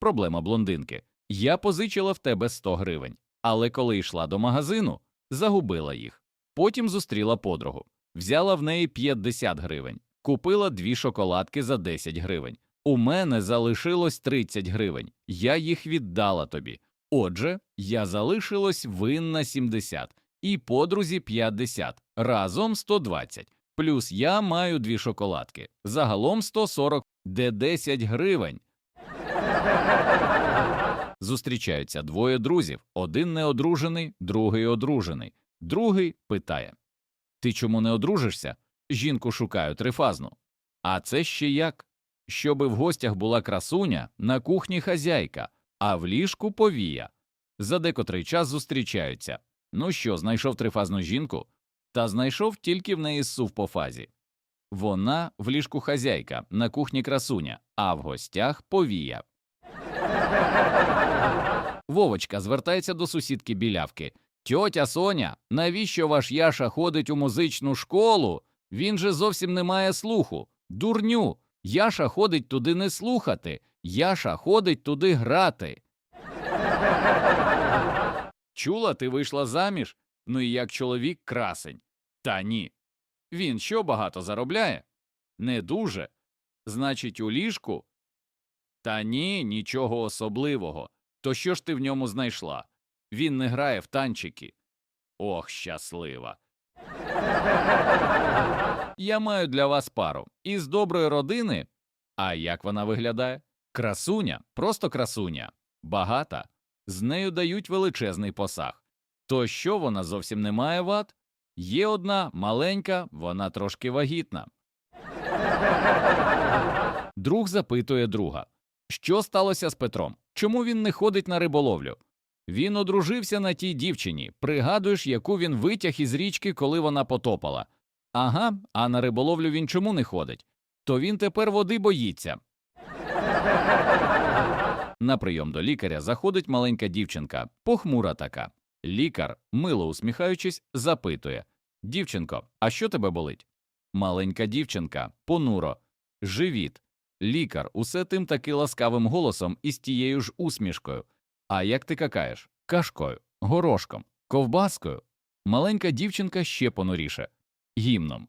Проблема блондинки. Я позичила в тебе 100 гривень, але коли йшла до магазину, загубила їх. Потім зустріла подругу, взяла в неї 50 гривень, купила дві шоколадки за 10 гривень. У мене залишилось 30 гривень. Я їх віддала тобі. Отже, я залишилось винна 70 і подрузі 50, разом 120. Плюс я маю дві шоколадки. Загалом 140, де 10 гривень. Зустрічаються двоє друзів, один неодружений, другий одружений. Другий питає: Ти чому не одружишся? Жінку шукаю трифазну. А це ще як? Щоби в гостях була красуня, на кухні хазяйка, а в ліжку повія. За декотрий час зустрічаються. Ну що, знайшов трифазну жінку? Та знайшов тільки в неї сув по фазі. Вона в ліжку хазяйка, на кухні красуня, а в гостях повія. Вовочка звертається до сусідки білявки. Тьотя Соня, навіщо ваш Яша ходить у музичну школу? Він же зовсім не має слуху. Дурню. Яша ходить туди не слухати. Яша ходить туди грати. Чула, ти вийшла заміж? Ну і як чоловік красень. Та ні. Він що багато заробляє? Не дуже. Значить, у ліжку? Та ні, нічого особливого. То що ж ти в ньому знайшла? Він не грає в танчики. Ох, щаслива. Я маю для вас пару із доброї родини. А як вона виглядає? Красуня, просто красуня, багата. З нею дають величезний посаг. То що вона зовсім не має вад? Є одна маленька, вона трошки вагітна. Друг запитує друга, що сталося з Петром? Чому він не ходить на риболовлю? Він одружився на тій дівчині. Пригадуєш, яку він витяг із річки, коли вона потопала. Ага, а на риболовлю він чому не ходить? То він тепер води боїться. На прийом до лікаря заходить маленька дівчинка, похмура така. Лікар, мило усміхаючись, запитує Дівчинко, а що тебе болить? Маленька дівчинка, понуро, живіт. Лікар усе тим таки ласкавим голосом і з тією ж усмішкою. А як ти какаєш? Кашкою, горошком, ковбаскою. Маленька дівчинка ще понуріше. Гімном.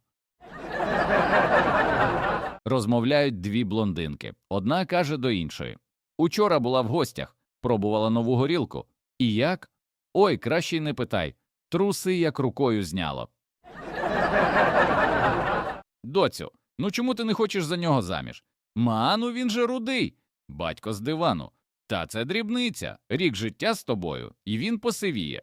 Розмовляють дві блондинки. Одна каже до іншої Учора була в гостях, пробувала нову горілку. І як? Ой, краще й не питай. Труси як рукою зняло. Доцю, ну чому ти не хочеш за нього заміж? Ману, він же рудий. Батько з дивану. Та це дрібниця. Рік життя з тобою, і він посивіє.